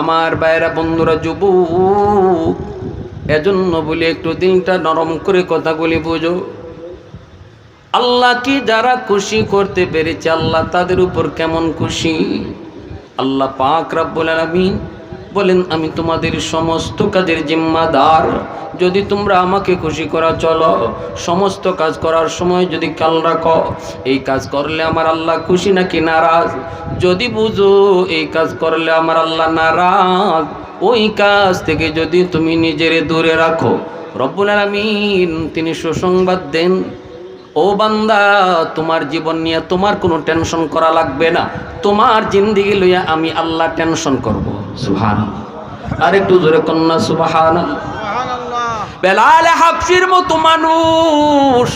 আমার বাইরা বন্ধুরা, যুবক, এজন্য বলি একটু দিনটা নরম করে কথাগুলি বুঝো। আল্লাহকে যারা খুশি করতে পেরেছে, আল্লাহ তাদের উপর কেমন খুশি? আল্লাহ পাক রাব্বুল আলামিন বলেন, আমি তোমাদের সমস্ত কাজের জিম্মাদার। যদি তোমরা আমাকে খুশি করা চলো, সমস্ত কাজ করার সময় যদি কাল রাখো, এই কাজ করলে আমার আল্লাহ খুশি নাকি নারাজ? যদি বুঝো, এই কাজ করলে আমার আল্লাহ নারাজ। ওই কাজ থেকে যদি তুমি নিজের দূরে রাখো। রব্বুল আলামিন, তিনি সুসংবাদ দেন। ও বান্দা তোমার জীবন নিয়ে তোমার কোনো টেনশন করা লাগবে না। তোমার জিন্দিগি লইয়া আমি আল্লাহ টেনশন করব। সুহান আর একটু জোরে কন্যা সুবাহান বেলাল হাফসির মতো মানুষ।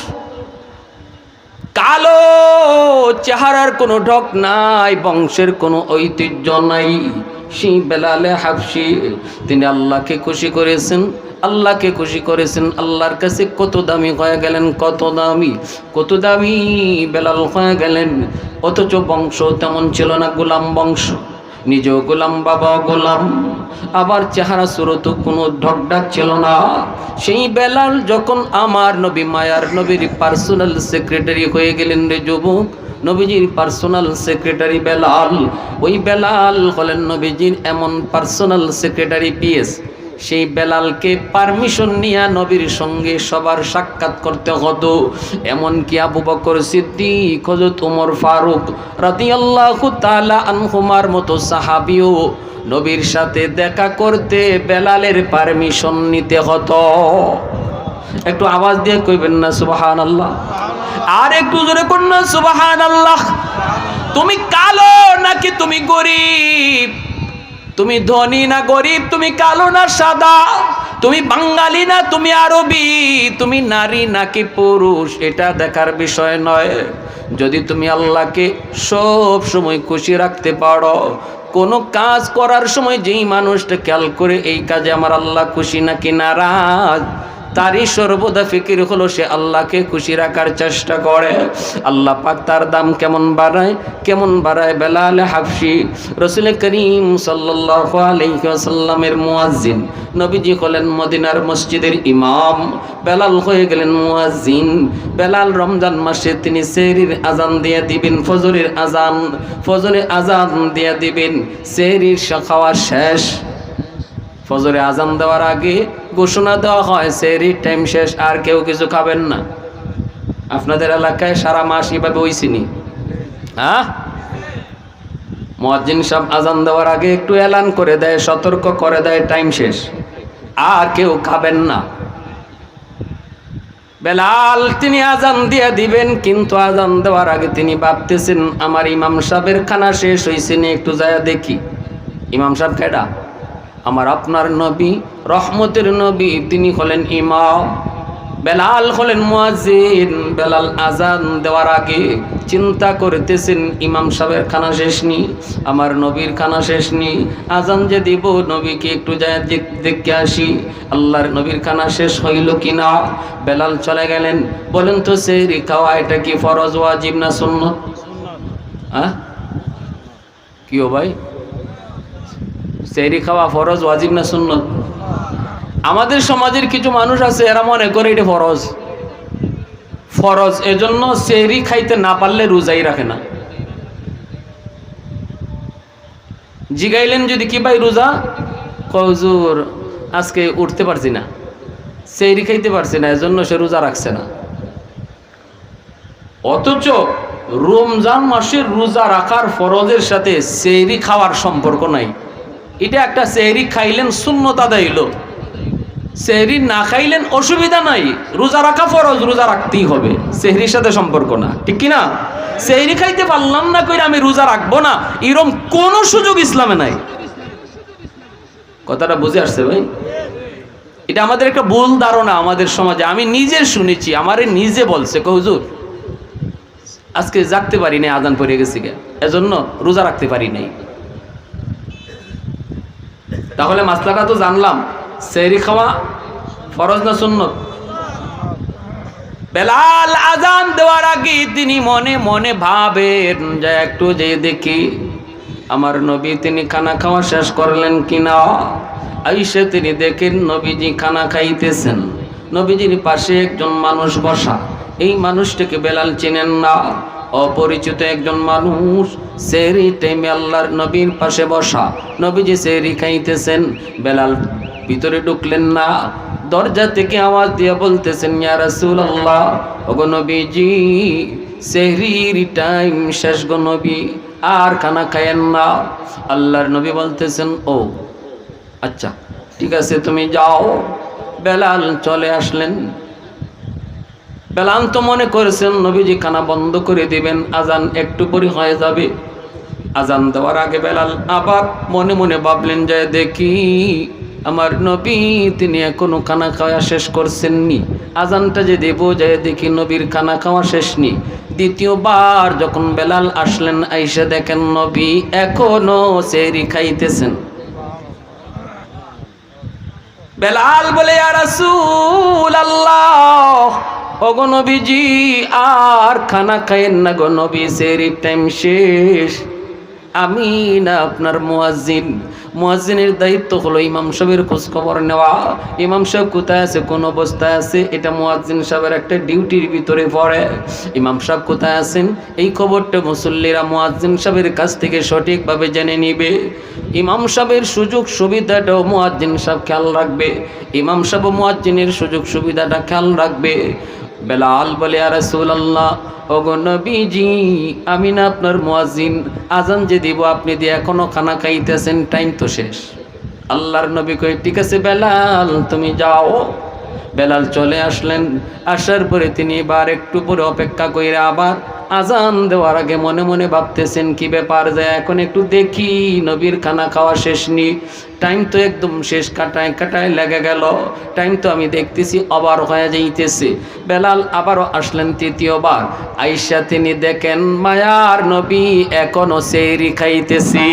কালো চেহারার কোনো ঢক নাই বংশের কোনো ঐতিহ্য নাই। সেই বেলালে হাফসি তিনি আল্লাহকে খুশি করেছেন। আল্লাহকে খুশি করেছেন, আল্লাহর কাছে কত দামি হয়ে গেলেন, কত দামি কত দামি বেলাল হয়ে গেলেন। অথচ বংশ তেমন ছিল না, গোলাম বংশ। নিজেও গোলাম বাবা গোলাম। আবার চেহারা সুরত কোনো ঢকঢাক ছিল না। সেই বেলাল যখন আমার নবী মায়ার নবীর পার্সোনাল সেক্রেটারি হয়ে গেলেন রে যুবক, নবীজির পার্সোনাল সেক্রেটারি বেলাল। ওই বেলাল হলেন নবীজির এমন পার্সোনাল সেক্রেটারি পিএস সেই বেলালকে পারমিশন নিয়ে নবীর সঙ্গে সবার সাক্ষাৎ করতে হতো। এমনকি আবু বকর সিদ্দিক হজরত উমর ফারুক রাদিয়াল্লাহু তাআলা আনহুমার মতো সাহাবিও নবীর সাথে দেখা করতে বেলালের পারমিশন নিতে হতো। একটু আওয়াজ দিয়ে কইবেন না, সুবহানাল্লাহ। আর একটু জোরে করুন না, সুবহানাল্লাহ। তুমি কালো নাকি তুমি গরিব? তুমি ধনী না গরিব, তুমি কালো না সাদা, তুমি বাঙালি না তুমি আরবি, তুমি নারী নাকি পুরুষ, এটা দেখার বিষয় নয়। যদি তুমি আল্লাহকে সব সময় খুশি রাখতে পারো, কোনো কাজ করার সময় যেই মানুষটা খেয়াল করে এই কাজে আমার আল্লাহ খুশি নাকি নারাজ তারই সর্বদা ফিকির হলো সে আল্লাহকে খুশি রাখার চেষ্টা করে। আল্লাহ পাক তার দাম কেমন বাড়ায়? কেমন বাড়ায়? বেলাল হাফসি, রসুল করিম সাল্লাল্লাহু আলাইহি ওয়াসাল্লামের মুয়াজ্জিন, নবীজি হলেন মদিনার মসজিদের ইমাম। বেলাল হয়ে গেলেন মুয়াজ্জিন। বেলাল রমজান মাসে তিনি সেহরির আজান দিয়ে দিবেন, ফজরের আজান ফজরের আজান দিয়ে দিবেন, সেহরির খাওয়া শেষ। ফজরে আজান দেওয়ার আগে ঘোষণা দেওয়া হয় সেরির টাইম শেষ, আর কেউ কিছু খাবেন না। আপনাদের এলাকায় সারা মাস এভাবে হইছিনি। হ্যাঁ? মজ্জিন সব আজান দেওয়ার আগে একটু এলান করে দেয়, সতর্ক করে দেয় টাইম শেষ। আর কেউ খাবেন না। বেলাল, তিনি আজান দিয়ে দিবেন, কিন্তু আজান দেওয়ার আগে তিনি ভাবতেছেন, আমার ইমাম সাহেবের খানা শেষ হয়েছে একটু যায় দেখি। ইমাম সাহেব কেডা? আমার আপনার নবী, রহমতের নবী, তিনি হলেন ইমাম। বেলাল হলেন মুয়াজ্জিন। বেলাল আজান দেওয়ার আগে চিন্তা করতেছেন, ইমাম সাহেবের খানা শেষ নি, আমার নবীর খানা শেষ নি। আজান যে দিব, নবীকে একটু যায় দেখতে আসি, আল্লাহর নবীর খানা শেষ হইল কি না বেলাল চলে গেলেন, বলেন তো সেই খাওয়া, এটা কি ফরজ, ওয়াজিব না সুন্নত? হ্যাঁ কি ও ভাই? সেহরি খাওয়া ফরজ, ওয়াজিব না সুন্নত? আমাদের সমাজের কিছু মানুষ আছে, এরা মনে করে এটা ফরজ। ফরজ, এজন্য সেহরি খাইতে না পারলে রোজাই রাখে না। জিগাইলেন যদি কি ভাই রোজা? কজুর আজকে উঠতে পারছি না। সেহরি খাইতে পারছি না, এজন্য সে রোজা রাখছে না। অথচ রমজান মাসের রোজা রাখার ফরজের সাথে সেহরি খাওয়ার সম্পর্ক নাই। এটা একটা সেহরি খাইলেন শূন্যতা আদায় হইল। সেহরি না খাইলেন অসুবিধা নাই। রোজা রাখা ফরজ, রোজা রাখতেই হবে। সেহরির সাথে সম্পর্ক না। ঠিক কি না সেহরি খাইতে পারলাম না কইরা আমি রোজা রাখব না। এরম কোন সুযোগ ইসলামে নাই। কথাটা বুঝে আসছে ভাই? এটা আমাদের একটা ভুল ধারণা আমাদের সমাজে। আমি নিজে শুনেছি, আমারে নিজে বলছে। কহুজুর আজকে জাগতে পারি নাই, আজান পড়ে গেছি এজন্য রোজা রাখতে পারি নাই। তাহলে মাসলাটা তো জানলাম। সেরি খাওয়া ফরজ না সুন্নত? বেলাল আজান দেওয়ার আগে তিনি মনে মনে ভাবেন, যে একটু যে দেখি, আমার নবী তিনি খানা খাওয়া শেষ করলেন কিনা? আইসে তিনি দেখেন নবীজি খানা খাইতেছেন। নবীজির পাশে একজন মানুষ বসা। এই মানুষটিকে বেলাল চেনেন না। অপরিচিত একজন মানুষ সেরি টাইমে আল্লাহর নবীর পাশে বসা। নবীজি সেরি খাইতেছেন। বেলাল ভিতরে ঢুকলেন না। দরজা থেকে আওয়াজ দিয়ে বলতেছেন, ইয়া রাসূলুল্লাহ, ওগো নবীজি সেহরির টাইম শেষ গো নবী, আর খানা খায়েন না। আল্লাহর নবী বলতেছেন, ও আচ্ছা ঠিক আছে, তুমি যাও। বেলাল চলে আসলেন। বেলাল তো মনে করেছেন, নবীজি খানা বন্ধ করে দিবেন, আজান একটু পরে হয়ে যাবে। আজান দেওয়ার আগে বেলাল আবার মনে মনে ভাবলেন যে, দেখি আমার নবী তিনি এখনও খানা খাওয়া শেষ করছেননি। আজানটা যে দেবো যায় দেখি নবীর খানা খাওয়া শেষ নি দ্বিতীয়বার যখন বেলাল আসলেন, আইসা দেখেন নবী এখনও সেরি খাইতেছেন। বেলাল বলে আর আল্লাহ ওগো আর খানা খাইয়েন না গো নবী সেরি টাইম শেষ। আমি না আপনার মুয়াজ্জিন। মুয়াজ্জিনের দায়িত্ব হলো ইমাম সাহেবের খোঁজ খবর নেওয়া। ইমাম সাহেব কোথায় আছে, কোন অবস্থায় আছে, এটা মুয়াজ্জিন সাহেবের একটা ডিউটির ভিতরে পড়ে। ইমাম সাহেব কোথায় আছেন, এই খবরটা মুসল্লিরা মুয়াজ্জিন সাহেবের কাছ থেকে সঠিকভাবে জেনে নিবে। ইমাম সাহেবের সুযোগ সুবিধাটাও মুয়াজ্জিন সাহেব খেয়াল রাখবে। ইমাম সাহেব মুয়াজ্জিনের সুযোগ সুবিধাটা খেয়াল রাখবে। বেলাল বলে আর রসুল্লাহ ওগো নবীজি, আমি না আপনার মুয়াজ্জিন। আজান যে দিব, আপনি দিয়ে এখনও খানা খাইতেছেন, টাইম তো শেষ। আল্লাহর নবী কই ঠিক আছে বেলাল, তুমি যাও। বেলাল চলে আসলেন। আসার পরে তিনি এবার একটু পরে অপেক্ষা করে আবার আজান দেওয়ার আগে মনে মনে ভাবতেছেন, কি ব্যাপার যায় এখন একটু দেখি, নবীর খানা খাওয়া শেষ নি। টাইম তো একদম শেষ, কাটায় কাটায় লেগে গেল। টাইম তো আমি দেখতেছি, আবার হয়ে যাইতেছে। বেলাল আবারও আসলেন তৃতীয়বার। আইসা তিনি দেখেন, মায়ার নবী এখনও সেরি খাইতেছি।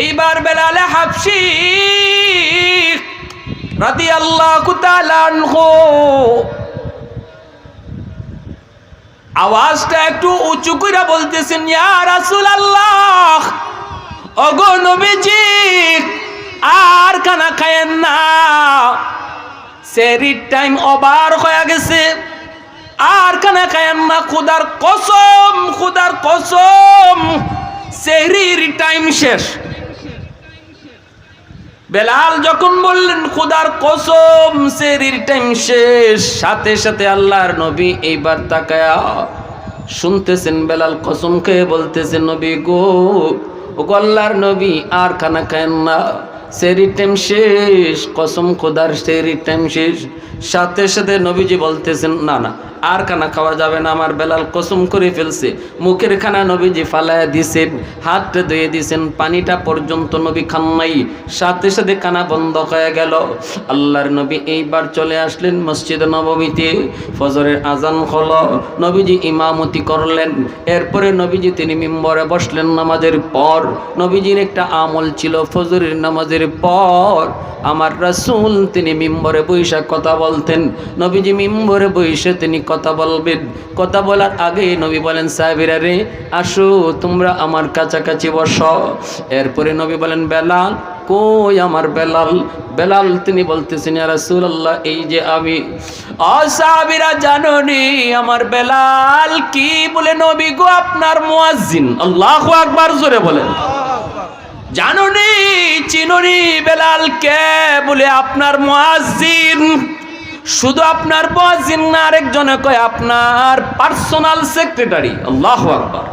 এইবার বেলালে হাফসি রাদি আল্লাহ আওয়াজটা একটু উঁচু করে বলতেছেন আল্লাহ অগো আর খানা খায়েন না। সেরির টাইম ওভার হয়ে গেছে। আর খানা খায়েন না, খুদার কসম খুদার কসম। সেহরির টাইম শেষ। বেলাল যখন বললেন, খুদার কসম, সেরির টাইম শেষ। সাথে সাথে আল্লাহর নবী এইবার তাকায়া শুনতেছেন, বেলাল কসম খেয়ে বলতেছেন নবী গো ও গল্লার নবী আর খানা খায়েন না। সেরির টাইম শেষ, কসম খোদার সেরির টাইম শেষ। সাথে সাথে নবীজি বলতেছেন, না না, আর খানা খাওয়া যাবে না, আমার বেলাল কসম করে ফেলছে। মুখের খানা নবীজি ফালায়া দিছেন, হাতটা ধুয়ে দিছেন, পানিটা পর্যন্ত নবী খান নাই সাথে সাথে কানা বন্ধ হয়ে গেল। আল্লাহর নবী এইবার চলে আসলেন মসজিদ নবমীতে ফজরের আজান হল, নবীজি ইমামতি করলেন। এরপরে নবীজি তিনি মিম্বরে বসলেন নামাজের পর। নবীজির একটা আমল ছিল ফজরের নামাজের পর আমার রাসূল তিনি মিম্বরে বৈশা কথা বলতেন। নবীজি মিম্বরে বৈশে তিনি কথা বলবেন। কথা বলার আগে নবী বলেন, সাহেবেরা রে, আসো, তোমরা আমার কাছাকাছি বস। এরপরে নবী বলেন, বেলাল, কই আমার বেলাল? বেলাল তিনি বলতেছেন রাসূলুল্লাহ, এই যে আমি। অসাবিরা জাননি, আমার বেলাল কি বলে নবী গো, আপনার মুয়াজ্জিন? আল্লাহু আকবার জোরে বলেন। জানুনি, চিনুনি বেলাল কে বলে আপনার মুয়াজ্জিন। শুধু আপনার মুয়াজ্জিন না, আরেকজনে কয় আপনার পার্সোনাল সেক্রেটারি আল্লাহু আকবার।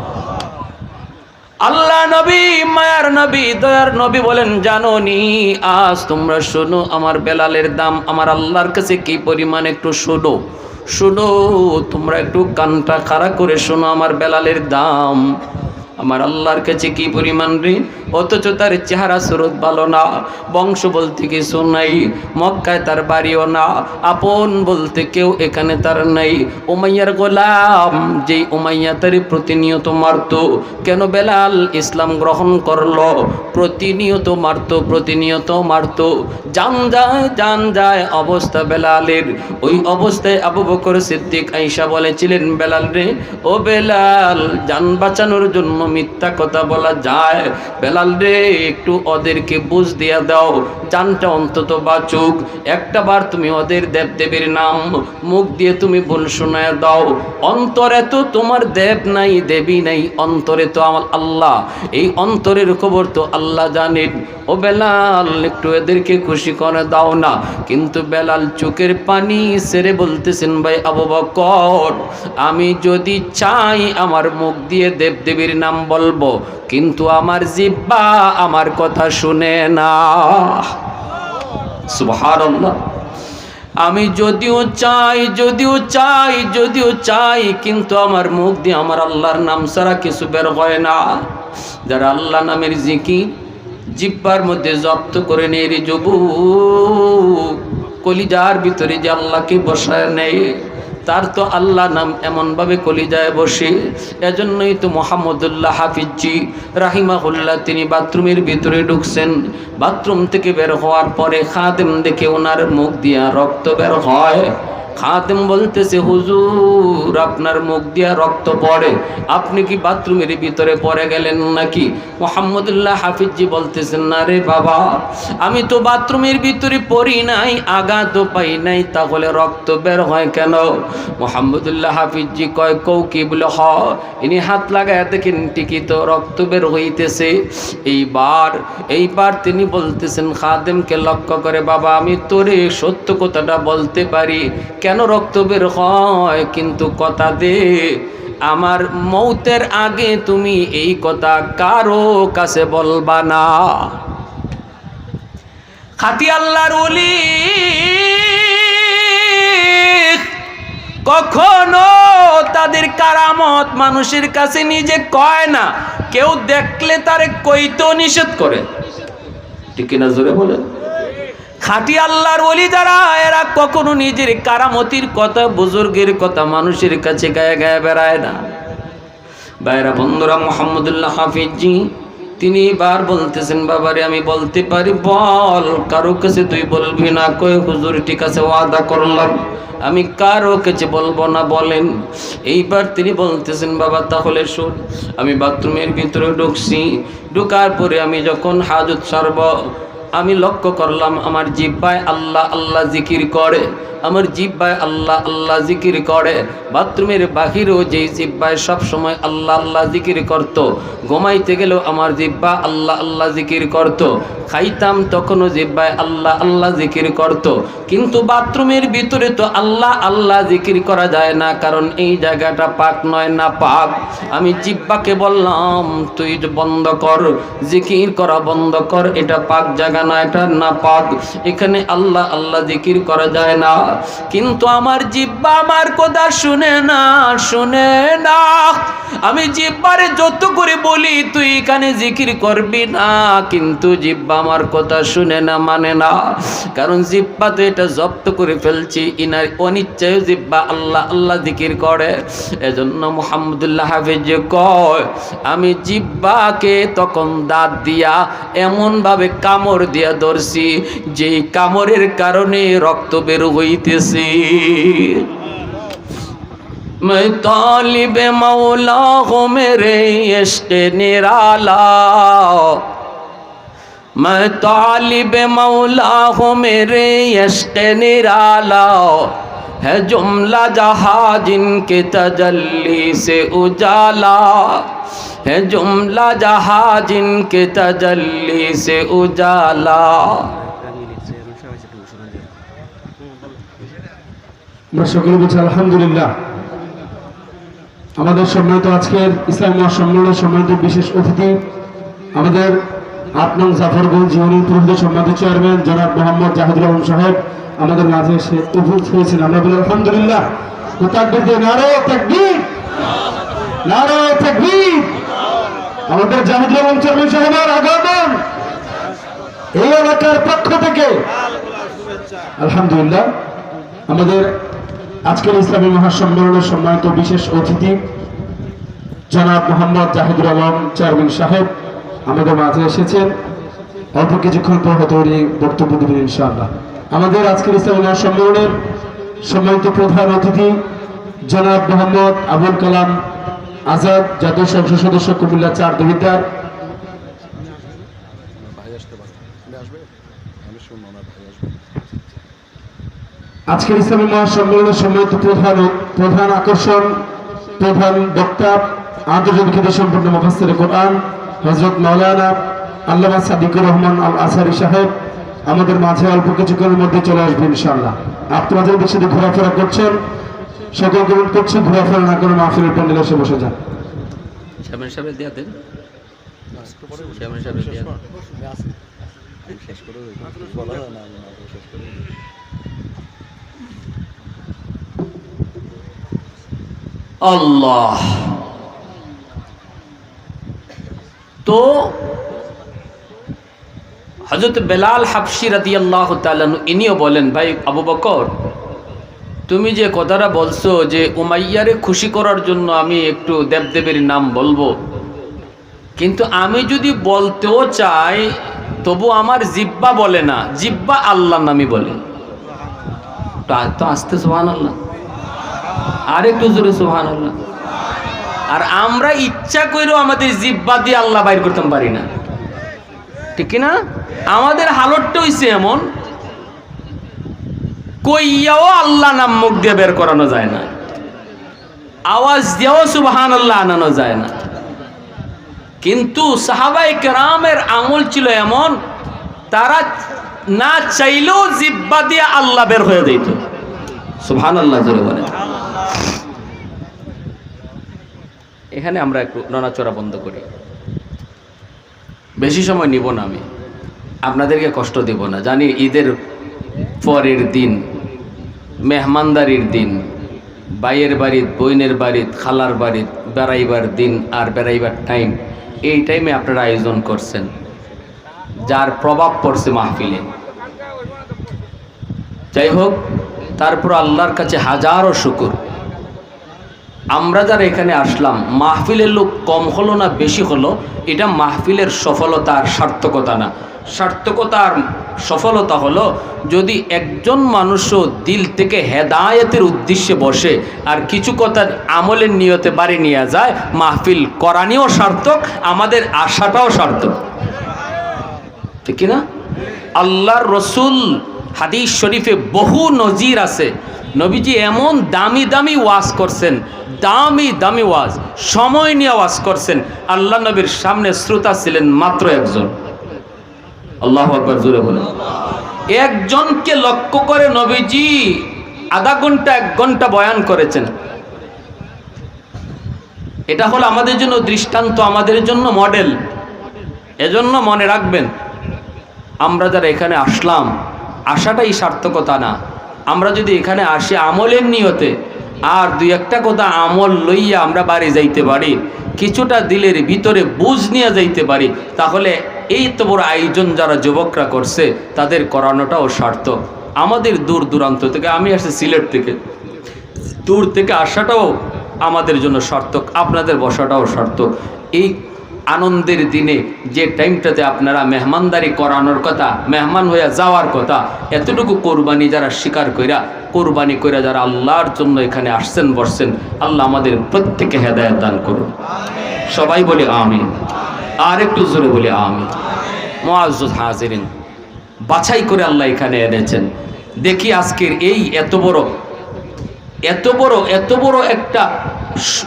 আল্লাহ নবী, মায়ার নবী, দয়ার নবী বলেন জানো নি আজ তোমরা শোনো আমার বেলালের দাম, আমার আল্লাহর কাছে কি পরিমাণ একটু শোনো। শোনো, তোমরা একটু কানটা খাড়া করে শোনো আমার বেলালের দাম। আমার আল্লাহর কাছে কি পরিমাণ রে অথচ তার চেহারা স্রোত ভালো না, বংশ বলতে কিছু নাই, মক্কায় তার বাড়িও না, আপন বলতে কেউ এখানে তার নাই। উমাইয়ার গোলাম, যেই উমাইয়া তার প্রতিনিয়ত মারত, কেন বেলাল ইসলাম গ্রহণ করল? প্রতিনিয়ত মারত প্রতিনিয়ত মারত। জান যায় জান যায় অবস্থা বেলালের। ওই অবস্থায় আবু বকর সিদ্দিক আইসা বলেছিলেন, বেলাল রে, ও বেলাল, যান বাঁচানোর জন্য মিথ্যা কথা বলা যায়। বেলাল রে, একটু ওদেরকে বুঝ দিয়া দাও। জানটা অন্তত বাঁচুক। একটা বার তুমি ওদের দেবদেবীর নাম মুখ দিয়ে তুমি ভুল শোনায় দাও। অন্তরে তো তোমার দেব নাই, দেবী নাই, অন্তরে তো আমার আল্লাহ। এই অন্তরের খবর তো আল্লাহ জানেন। ও বেলাল, একটু এদেরকে খুশি করে দাও না। কিন্তু বেলাল চোখের পানি সেরে বলতেছেন, ভাই আবু বকর, আমি যদি চাই আমার মুখ দিয়ে দেবদেবীর নাম বলব, কিন্তু আমার জিব্বা আমার কথা শুনে না। সুবহানাল্লাহ। আমি যদিও চাই যদিও চাই যদিও চাই, কিন্তু আমার মুখ দিয়ে আমার আল্লাহর নাম ছাড়া কিছু বের হয় না। যারা আল্লাহ নামের জিকি জিব্বার মধ্যে জব্দ করে নেই রে যবু কলিজার ভিতরে যে আল্লাহকে বসায় নেয়। তার তো আল্লাহ নাম এমনভাবে কলিজায় বসে। এজন্যই তো মোহাম্মদুল্লাহ হাফিজি রাহিমাহুল্লাহ তিনি বাথরুমের ভিতরে ঢুকছেন। বাথরুম থেকে বের হওয়ার পরে খাদেম দেখে ওনার মুখ দিয়া রক্ত বের হয়। খাদেম বলতেছে, হুজুর, আপনার মুখ দিয়া রক্ত পড়ে। আপনি কি বাথরুমের ভিতরে পড়ে গেলেন নাকি? মোহাম্মদুল্লাহ হাফিজি বলতেছেন, না রে বাবা, আমি তো বাথরুমের ভিতরে পড়ি নাই, আঘাতও পাই নাই, তাহলে রক্ত বের হয় কেন? মোহাম্মদুল্লাহ হাফিজি কয় কৌ কি বলে, হ, ইনি হাত লাগায় দেখেন টিকি তো রক্ত বের হইতেছে। এইবার এইবার তিনি বলতেছেন, খাদেমকে লক্ষ্য করে, বাবা, আমি তোরে সত্য কথাটা বলতে পারি। কেন রক্ত বের হয়? কিন্তু কথা দে, আমার মৌতের আগে তুমি এই কথা কারও কাছে বলবা না। খাতি আল্লাহর উলি কখনো তাদের কারামত মানুষের কাছে নিজে কয় না, কেউ দেখলে তারে কইতেও নিষেধ করে। ঠিক না জোরে বলেন? খাঁটি আল্লাহর ওলি যারা, এরা কখনো নিজের কারামতির কথা, বুজুর্গের কথা মানুষের কাছে গায়ে গায়ে বেড়ায় না। বাইরা বন্ধুরা, মোহাম্মদুল্লাহ হাফিজি, তিনি বার বলতেছেন, বাবারে, আমি বলতে পারি, বল, কারও কাছে তুই বলবি না, কই হুজুর, ঠিক আছে, ওয়াদা করলাম। আমি কারও কাছে বলব না, বলেন। এইবার তিনি বলতেছেন, বাবা, তাহলে শোন, আমি বাথরুমের ভিতরে ঢুকছি। ঢুকার পরে আমি যখন হাজত সারব আমি লক্ষ্য করলাম আমার জিব্বায় আল্লাহ আল্লাহ জিকির করে। আমার জিব্বায় আল্লাহ আল্লাহ জিকির করে। বাথরুমের বাহিরেও যেই জিব্বায় সব সময় আল্লাহ আল্লাহ জিকির করত। ঘুমাইতে গেলেও আমার জিব্বা আল্লাহ আল্লাহ জিকির করত। খাইতাম তখনও জিব্বায় আল্লাহ আল্লাহ জিকির করত। কিন্তু বাথরুমের ভিতরে তো আল্লাহ আল্লাহ জিকির করা যায় না, কারণ এই জায়গাটা পাক নয় না পাক। আমি জিব্বাকে বললাম, তুই বন্ধ কর, জিকির করা বন্ধ কর, এটা পাক জায়গা না, এটা না পাক। এখানে আল্লাহ আল্লাহ জিকির করা যায় না। কিন্তু আমার জিব্বা আমার কথা শুনে না শুনে না। আমি জিব্বারে যত করে বলি, তুই এখানে জিকির করবি না। কিন্তু জিব্বা আমার কথা শুনে না মানে না। কারণ জিব্বা তো এটা জব্দ করে ফেলছি, ইনার অনিচ্ছায় জিব্বা আল্লাহ আল্লাহ জিকির করে। এজন্য মোহাম্মদুল্লাহ হাফিজ কয়, আমি জিব্বাকে তখন দাঁত দিয়া এমনভাবে কামড় দিয়া ধরছি, যেই কামড়ের কারণে রক্ত বের تسی میں طالب مولا ہوں میرے عشق نرالا۔ میں طالب مولا ہوں میرے عشق نرالا۔ ہے جملہ جہاں جن کے تجلی سے اجالا۔ ہے جملہ جہاں جن کے تجلی سے اجالا۔ আমরা সকলে বলছি, আলহামদুলিল্লাহ। আমাদের সম্মানিত আজকের ইসলাম মহাসম্মেলনের সম্মানিত বিশেষ অতিথি, আমাদের আট নং জাফরগঞ্জ ইউনিয়ন পরিষদের সম্মানিত চেয়ারম্যান জনাব মোহাম্মদ জাহিদুল আলম সাহেব, আমাদের মাঝে এসে উপস্থিত হয়েছেন। আমরা বলি, আলহামদুলিল্লাহ। আমাদের সাহেবের আগমন এই এলাকার পক্ষ থেকে। আলহামদুলিল্লাহ। আমাদের আজকের ইসলামী মহাসম্মেলনের সম্মানিত বিশেষ অতিথি, জনাব মোহাম্মদ জাহিদুর আলম, চেয়ারম্যান সাহেব, আমাদের মাঝে এসেছেন। অল্প কিছুক্ষণ পর হয়তো উনি বক্তব্য দেবেন ইনশাআল্লাহ। আমাদের আজকের ইসলামী মহাসম্মেলনের সম্মানিত প্রধান অতিথি, জনাব মোহাম্মদ আবুল কালাম আজাদ, জাতীয় সংসদ সদস্য কুমিল্লা চার আসবে? আমি ভাই আসবে। আজকের ইসলামী মহাসম্মেলনের সম্মানিত প্রধান প্রধান আকর্ষণ, প্রধান বক্তা, আন্তর্জাতিক খ্যাতি সম্পন্ন মুফাসসির কোরআন, হযরত মাওলানা আল্লামা সাদিকুর রহমান আল আসারি সাহেব। আমাদের মাঝে অল্প কিছুক্ষণের মধ্যে চলে আসবে ইনশাআল্লাহ। আপনারা যারা দেশে ঘোরাফেরা করছেন? সকল অনুরোধ করছি ঘোরাফেরা না করে মাহফিলের প্যান্ডেলে এসে বসে যান। দেন। শেষ করে বলা। না শেষ করে আল্লাহ। তো হজরত বেলাল হাফসি রাদি আল্লাহ ইনিও বলেন, ভাই আবু বকর, তুমি যে কথাটা বলছো যে উমাইয়ারে খুশি করার জন্য আমি একটু দেবদেবের নাম বলব, কিন্তু আমি যদি বলতেও চাই, তবু আমার জিব্বা বলে না, জিব্বা আল্লাহ নামই বলে। তো আসতে সোহান আল্লাহ আর একটু জোরে সোহান আল্লাহ আর আমরা ইচ্ছা করেও আমাদের জিব্বা দিয়ে আল্লাহ বাইর করতে পারি না। ঠিক না? আমাদের হালতটা হইছে এমন, কইয়াও আল্লাহ নাম মুখ দিয়ে বের করানো যায় না। আওয়াজ দিয়েও সুবহান আল্লাহ আনানো যায় না। কিন্তু সাহাবাই কেরামের আমল ছিল এমন, তারা না চাইলেও জিব্বা দিয়ে আল্লাহ বের হয়ে যেত সুবহান আল্লাহ জোরে বলে এখানে আমরা একটু নড়াচড়া বন্ধ করি। বেশি সময় নিব না আমি। আপনাদেরকে কষ্ট দেব না। জানি ঈদের পরের দিন, মেহমানদারির দিন বাইয়ের বাড়িত বইনের বাড়িত, খালার বাড়িত, বেড়াইবার দিন আর বেড়াইবার টাইম এই টাইমে আপনারা আয়োজন করছেন। যার প্রভাব পড়ছে মাহফিলে। যাই হোক, তারপর আল্লাহর কাছে হাজারো শুকুর। আমরা যারা এখানে আসলাম, মাহফিলের লোক কম হলো না বেশি হলো? এটা মাহফিলের সফলতা আর সার্থকতা না। সার্থকতার সফলতা হলো যদি একজন মানুষও দিল থেকে হেদায়েতের উদ্দেশ্যে বসে আর কিছু কথা আমলের নিয়তে বাড়ি নিয়ে যায়, মাহফিল করানিও সার্থক, আমাদের আশাটাও সার্থক। ঠিক না? আল্লাহর রসুল হাদিস শরীফে বহু নজির আছে। নবীজি এমন দামি দামি ওয়াজ করছেন, দামি দামি ওয়াজ, সময় নিয়ে ওয়াজ করছেন। আল্লাহ নবীর সামনে শ্রোতা ছিলেন মাত্র একজন। আল্লাহ আকবর জুড়ে বলেন। একজনকে লক্ষ্য করে নবীজি আধা ঘণ্টা, এক ঘণ্টা বয়ান করেছেন। এটা হলো আমাদের জন্য দৃষ্টান্ত, আমাদের জন্য মডেল এজন্য মনে রাখবেন, আমরা যারা এখানে আসলাম আসাটাই সার্থকতা না। আমরা যদি এখানে আসি আমলের নিয়তে, আর দুই একটা কথা আমল লইয়া আমরা বাড়ি যাইতে পারি, কিছুটা দিলের ভিতরে বুঝ নিয়ে যাইতে পারি, তাহলে এই তো বড় আয়োজন যারা যুবকরা করছে, তাদের করানোটাও সার্থক। আমাদের দূর দূরান্ত থেকে, আমি আসছি সিলেট থেকে, দূর থেকে আসাটাও আমাদের জন্য সার্থক, আপনাদের বসাটাও সার্থক। এই আনন্দের দিনে যে টাইমটাতে আপনারা মেহমানদারি করানোর কথা, মেহমান হইয়া যাওয়ার কথা, এতটুকু কোরবানি যারা স্বীকার কইরা, কোরবানি কইরা যারা আল্লাহর জন্য এখানে আসছেন, বসছেন, আল্লাহ আমাদের প্রত্যেকে হেদায়ত দান করুন। সবাই বলে আমি আর একটু জোরে বলে আমি মোয়াজ হাজিরিন, বাছাই করে আল্লাহ এখানে এনেছেন। দেখি আজকের এই এত বড় এত বড় এত বড় একটা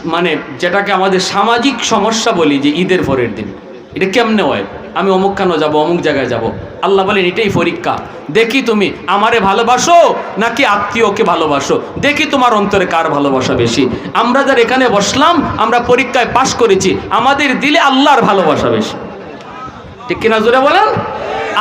মানে যেটাকে আমাদের সামাজিক সমস্যা বলি যে ঈদের পরের দিন। এটা কেমনে হয়? আমি অমুক কেন যাব, অমুক জায়গায় যাব? আল্লাহ বলেন, এটাই পরীক্ষা। দেখি তুমি আমারে ভালোবাসো নাকি আত্মীয়কে ভালোবাসো? দেখি তোমার অন্তরে কার ভালোবাসা বেশি। আমরা যার এখানে বসলাম, আমরা পরীক্ষায় পাশ করেছি, আমাদের দিলে আল্লাহর ভালোবাসা বেশি। ঠিক কিনা জোরে বলেন?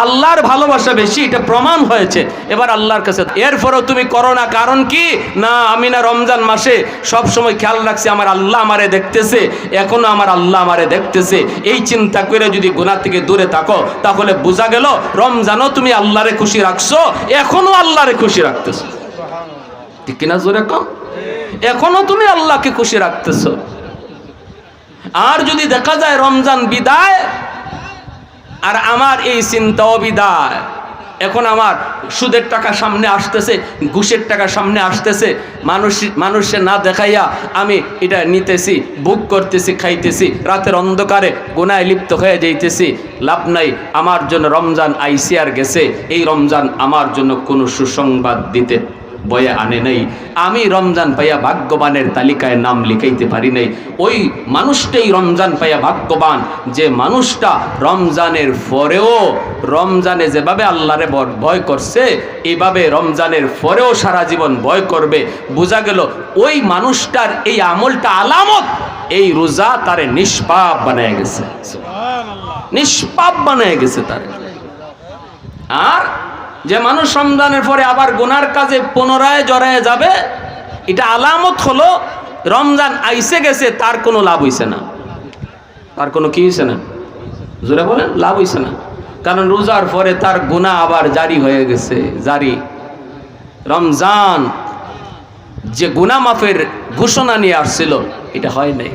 আল্লাহর ভালোবাসা বেশি, এটা প্রমাণ হয়েছে। এবার আল্লাহর কাছে, এরপরেও তুমি করো না, কারণ কি? না, আমি না রমজান মাসে সব সময় খেয়াল রাখছি, আমার আল্লাহ আমারে দেখতেছে, এখনও আমার আল্লাহ আমারে দেখতেছে। এই চিন্তা করে যদি গুনাহ থেকে দূরে থাকো, তাহলে বোঝা গেল, রমজানও তুমি আল্লাহরে খুশি রাখছো, এখনও আল্লাহরে খুশি রাখতেছো। ঠিক কিনা জোরে কম এখনও তুমি আল্লাহকে খুশি রাখতেছো। আর যদি দেখা যায় রমজান বিদায় আর আমার এই চিন্তাও বিদায় এখন আমার সুদের টাকা সামনে আসতেছে, ঘুষের টাকা সামনে আসতেছে, মানুষ, মানুষে না দেখাইয়া আমি এটা নিতেছি বুক করতেছি, খাইতেছি, রাতের অন্ধকারে গোনায় লিপ্ত হয়ে যাইতেছি, লাভ নাই, আমার জন্য রমজান আইসিআর গেছে, এই রমজান আমার জন্য কোনো সুসংবাদ দিতে বয়ে আনে নাই। আমি রমজান পাইয়া ভাগ্যবানের তালিকায় নাম লিখাইতে পারি নাই। ওই মানুষটাই রমজান পাইয়া ভাগ্যবান। যে মানুষটা রমজানের পরেও রমজানে যেভাবে আল্লাহরে ভয় করছে এইভাবে রমজানের পরেও সারা জীবন ভয় করবে। বোঝা গেল ওই মানুষটার এই আমলটা আলামত। এই রোজা তারে নিষ্পাপ বানায় গেছে। নিষ্পাপ বানায় গেছে তারে। আর যে মানুষ রমজানের পরে আবার গোনার কাজে পুনরায় জড়ায় যাবে, এটা আলামত হলো রমজান আইসে গেছে, তার কোনো লাভ হইছে না। তার কোনো কি হইছে না? জোরে বলেন, লাভ হইছে না। কারণ রোজার পরে তার গুনাহ আবার জারি হয়ে গেছে, জারি। রমজান যে গুনাহ মাফের ঘোষণা নিয়ে আসছিল, এটা হয় নাই।